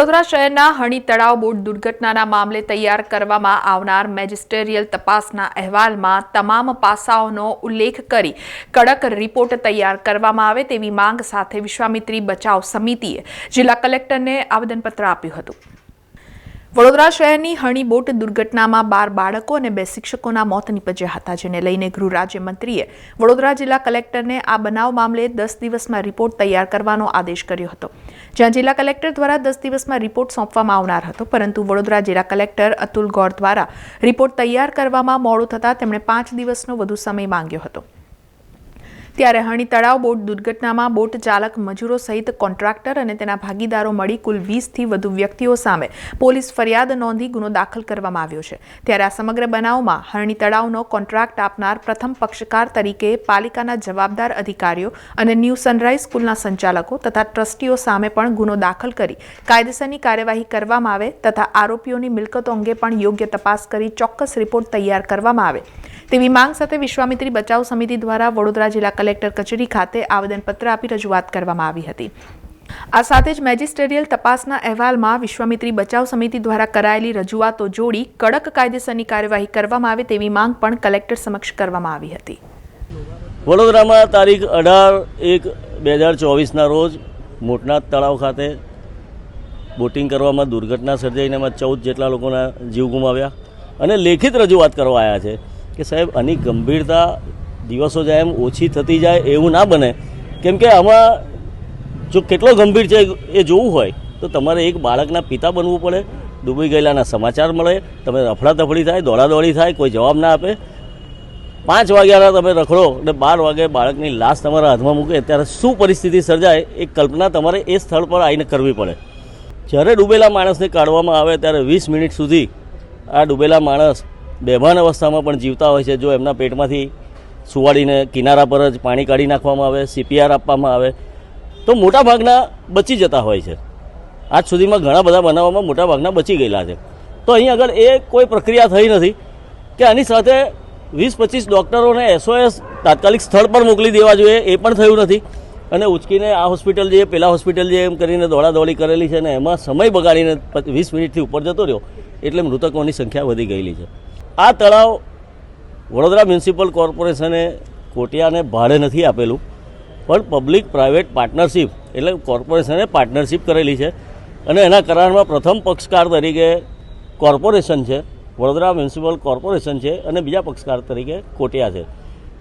વડોદરા શહેરના હણી તળાવ બોટ દુર્ઘટનાના મામલે તૈયાર કરવામાં આવનાર મેજિસ્ટેરિયલ તપાસના અહેવાલમાં તમામ પાસાઓનો ઉલ્લેખ કરી કડક રિપોર્ટ તૈયાર કરવામાં આવે તેવી માંગ સાથે વિશ્વામિત્રી બચાવ સમિતિએ જિલ્લા કલેક્ટરને આવેદનપત્ર આપ્યું હતું. વડોદરા શહેરની હણીબોટ દુર્ઘટનામાં બાર બાળકો અને બે શિક્ષકોના મોત નીપજ્યા હતા, જેને લઈને ગૃહ રાજ્યમંત્રીએ વડોદરા જિલ્લા કલેક્ટરને આ બનાવ મામલે દસ દિવસમાં રિપોર્ટ તૈયાર કરવાનો આદેશ કર્યો હતો. જ્યાં જિલ્લા કલેક્ટર દ્વારા દસ દિવસમાં રિપોર્ટ સોંપવામાં આવનાર હતો, પરંતુ વડોદરા જિલ્લા કલેક્ટર અતુલ ગોર દ્વારા રિપોર્ટ તૈયાર કરવામાં મોડું થતાં તેમણે પાંચ દિવસનો વધુ સમય માંગ્યો હતો. ત્યારે હણી તળાવ બોટ દુર્ઘટનામાં બોટ ચાલક મજૂરો સહિત કોન્ટ્રાક્ટર અને તેના ભાગીદારો મળી કુલ વીસથી વધુ વ્યક્તિઓ સામે પોલીસ ફરિયાદ નોંધી ગુનો દાખલ કરવામાં આવ્યો છે. ત્યારે આ સમગ્ર બનાવમાં હરણી તળાવનો કોન્ટ્રાક્ટ આપનાર પ્રથમ પક્ષકાર તરીકે પાલિકાના જવાબદાર અધિકારીઓ અને ન્યૂ સનરાઈઝ સ્કૂલના સંચાલકો તથા ટ્રસ્ટીઓ સામે પણ ગુનો દાખલ કરી કાયદેસરની કાર્યવાહી કરવામાં આવે તથા આરોપીઓની મિલકતો અંગે પણ યોગ્ય તપાસ કરી ચોક્કસ રિપોર્ટ તૈયાર કરવામાં આવે. તેવી માંગ સાથે વિશ્વામિત્રી બચાવ સમિતિ દ્વારા વડોદરા જિલ્લા કલેક્ટર કચેરી ખાતે આવેદનપત્ર આપી રજૂઆત કરવામાં આવી હતી. આ સાથે જ મેજિસ્ટેરિયલ તપાસના અહેવાલમાં વિશ્વામિત્રી બચાવ સમિતિ દ્વારા કરાયેલી રજૂઆતો જોડી કડક કાયદેસરની કાર્યવાહી કરવામાં આવે તેવી માંગ પણ કલેક્ટર સમક્ષ કરવામાં આવી હતી. વડોદરામાં તારીખ અઢાર એક બે હજાર ચોવીસના રોજ મોટનાથ તળાવ ખાતે બોટિંગ કરવામાં દુર્ઘટના સર્જાઈને એમાં ચૌદ જેટલા લોકોના જીવ ગુમાવ્યા. અને લેખિત રજૂઆત કરવા આવ્યા છે કે સાહેબ, આની ગંભીરતા દિવસો જાય એમ ઓછી થતી જાય એવું ના બને. કેમ કે આમાં જો કેટલો ગંભીર છે એ જોવું હોય, તો તમારે એક બાળકના પિતા બનવું પડે, ડૂબી ગયેલાના સમાચાર મળે, તમે રફડાતફડી થાય, દોડાદોડી થાય, કોઈ જવાબ ના આપે. પાંચ વાગ્યાના તમે રખડો અને બાર વાગે બાળકની લાશ તમારા હાથમાં મૂકે, ત્યારે શું પરિસ્થિતિ સર્જાય એ કલ્પના તમારે એ સ્થળ પર આવીને કરવી પડે. જ્યારે ડૂબેલા માણસને કાઢવામાં આવે, ત્યારે વીસ મિનિટ સુધી આ ડૂબેલા માણસ બેભાન અવસ્થામાં પણ જીવતા હોય છે, જો એમના પેટમાંથી સુવાડીને કિનારા પર જ પાણી કાઢી નાખવામાં આવે સીપીઆર આપવામાં આવે, તો મોટાભાગના બચી જતા હોય છે. આજ સુધીમાં ઘણા બધા બનાવોમાં મોટાભાગના બચી ગયેલા છે. તો અહીં આગળ એ કોઈ પ્રક્રિયા થઈ નથી કે આની સાથે વીસ પચીસ ડૉક્ટરોને એસઓએસ તાત્કાલિક સ્થળ પર મોકલી દેવા જોઈએ, એ પણ થયું નથી. અને ઉચકીને આ હોસ્પિટલ જે, પેલા હોસ્પિટલ જે એમ કરીને દોડાદોડી કરેલી છે અને એમાં સમય બગાડીને વીસ મિનિટથી ઉપર જતો રહ્યો, એટલે મૃતકોની સંખ્યા વધી ગયેલી છે. આ તળાવ વડોદરા મ્યુનિસિપલ કોર્પોરેશને કોટિયાને ભાડે નથી આપેલું, પણ પબ્લિક પ્રાઇવેટ પાર્ટનરશિપ એટલે કોર્પોરેશને પાર્ટનરશિપ કરેલી છે અને એના કરારમાં પ્રથમ પક્ષકાર તરીકે કોર્પોરેશન છે, વડોદરા મ્યુનિસિપલ કોર્પોરેશન છે અને બીજા પક્ષકાર તરીકે કોટિયા છે.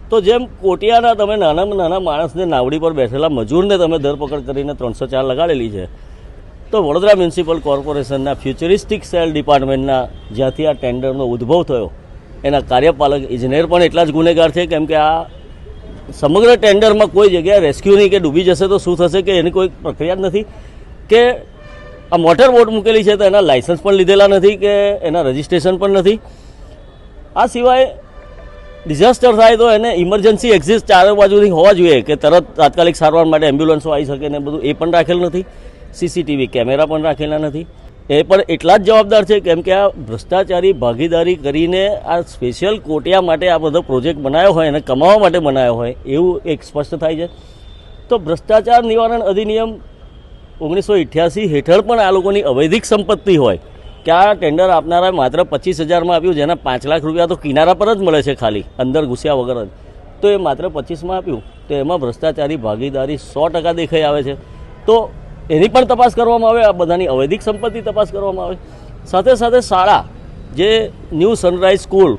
તો જેમ કોટિયાના તમે નાનામાં નાના માણસને નાવડી પર બેઠેલા મજૂરને તમે ધરપકડ કરીને ત્રણસો ચાર લગાડેલી છે, તો વડોદરા મ્યુનિસિપલ કોર્પોરેશનના ફ્યુચરિસ્ટિક સેલ ડિપાર્ટમેન્ટના જ્યાંથી આ ટેન્ડરનો ઉદ્ભવ થયો એના કાર્યપાલક ઇજનેર પણ એટલા જ ગુનેગાર છે કેમ કે આ સમગ્ર ટેન્ડરમાં કોઈ જગ્યાએ રેસ્ક્યુ નહીં કે ડૂબી જશે તો શું થશે કે એની કોઈ પ્રક્રિયા જ નથી. કે આ મોટર બોટ મૂકેલી છે તો એના લાઇસન્સ પણ લીધેલા નથી કે એના રજિસ્ટ્રેશન પણ નથી. આ સિવાય ડિઝાસ્ટર થાય તો એને ઇમરજન્સી એક્ઝિસ્ટ ચારે બાજુથી હોવા જોઈએ કે તરત તાત્કાલિક સારવાર માટે એમ્બ્યુલન્સો આવી શકે ને બધું એ પણ રાખેલ નથી. સીસીટીવી કેમેરા પણ રાખેલા નથી. એ પણ એટલા જ જવાબદાર છે કેમ કે આ ભ્રષ્ટાચારી ભાગીદારી કરીને આ સ્પેશિયલ કોટિયા માટે આ બધો પ્રોજેક્ટ બનાવ્યો હોય અને કમાવા માટે બનાવ્યો હોય, એવું એક સ્પષ્ટ થાય છે. તો ભ્રષ્ટાચાર નિવારણ અધિનિયમ ઓગણીસો અઠ્યાસી હેઠળ પણ આ લોકોની અવૈધિક સંપત્તિ હોય કે આ ટેન્ડર આપનારા માત્ર પચીસ હજારમાં આપ્યું જેના પાંચ લાખ રૂપિયા તો કિનારા પર જ મળે છે ખાલી, અંદર ઘૂસ્યા વગર જ. તો એ માત્ર પચીસમાં આપ્યું, તો એમાં ભ્રષ્ટાચારી ભાગીદારી સો ટકા દેખાઈ આવે છે. તો એની પણ તપાસ કરવામાં આવે, આ બધાની અવૈધિક સંપત્તિ તપાસ કરવામાં આવે. સાથે સાથે શાળા, જે ન્યૂ સનરાઈઝ સ્કૂલ,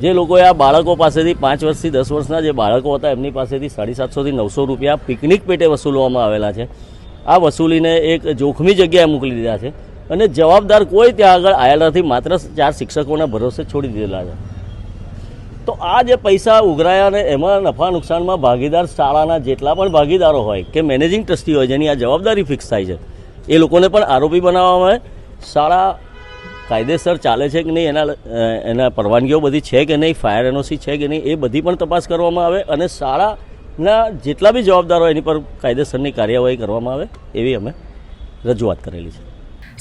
જે લોકોએ આ બાળકો પાસેથી પાંચ વર્ષથી દસ વર્ષના જે બાળકો હતા, એમની પાસેથી સાડી સાતસોથી નવસો રૂપિયા પિકનિક પેટે વસૂલવામાં આવેલા છે. આ વસૂલીને એક જોખમી જગ્યાએ મોકલી દીધા છે અને જવાબદાર કોઈ ત્યાં આગળ આવેલા માત્ર ચાર શિક્ષકોના ભરોસે છોડી દીધેલા છે. તો આ જે પૈસા ઉઘરાયા ને એમાં નફા નુકસાનમાં ભાગીદાર શાળાના જેટલા પણ ભાગીદારો હોય કે મેનેજિંગ ટ્રસ્ટી હોય જેની આ જવાબદારી ફિક્સ થાય છે, એ લોકોને પણ આરોપી બનાવવામાં શાળા કાયદેસર ચાલે છે કે નહીં, એના એના પરવાનગીઓ બધી છે કે નહીં, ફાયર એનઓસી છે કે નહીં, એ બધી પણ તપાસ કરવામાં આવે અને શાળાના જેટલા બી જવાબદારો એની પર કાયદેસરની કાર્યવાહી કરવામાં આવે, એવી અમે રજૂઆત કરેલી છે.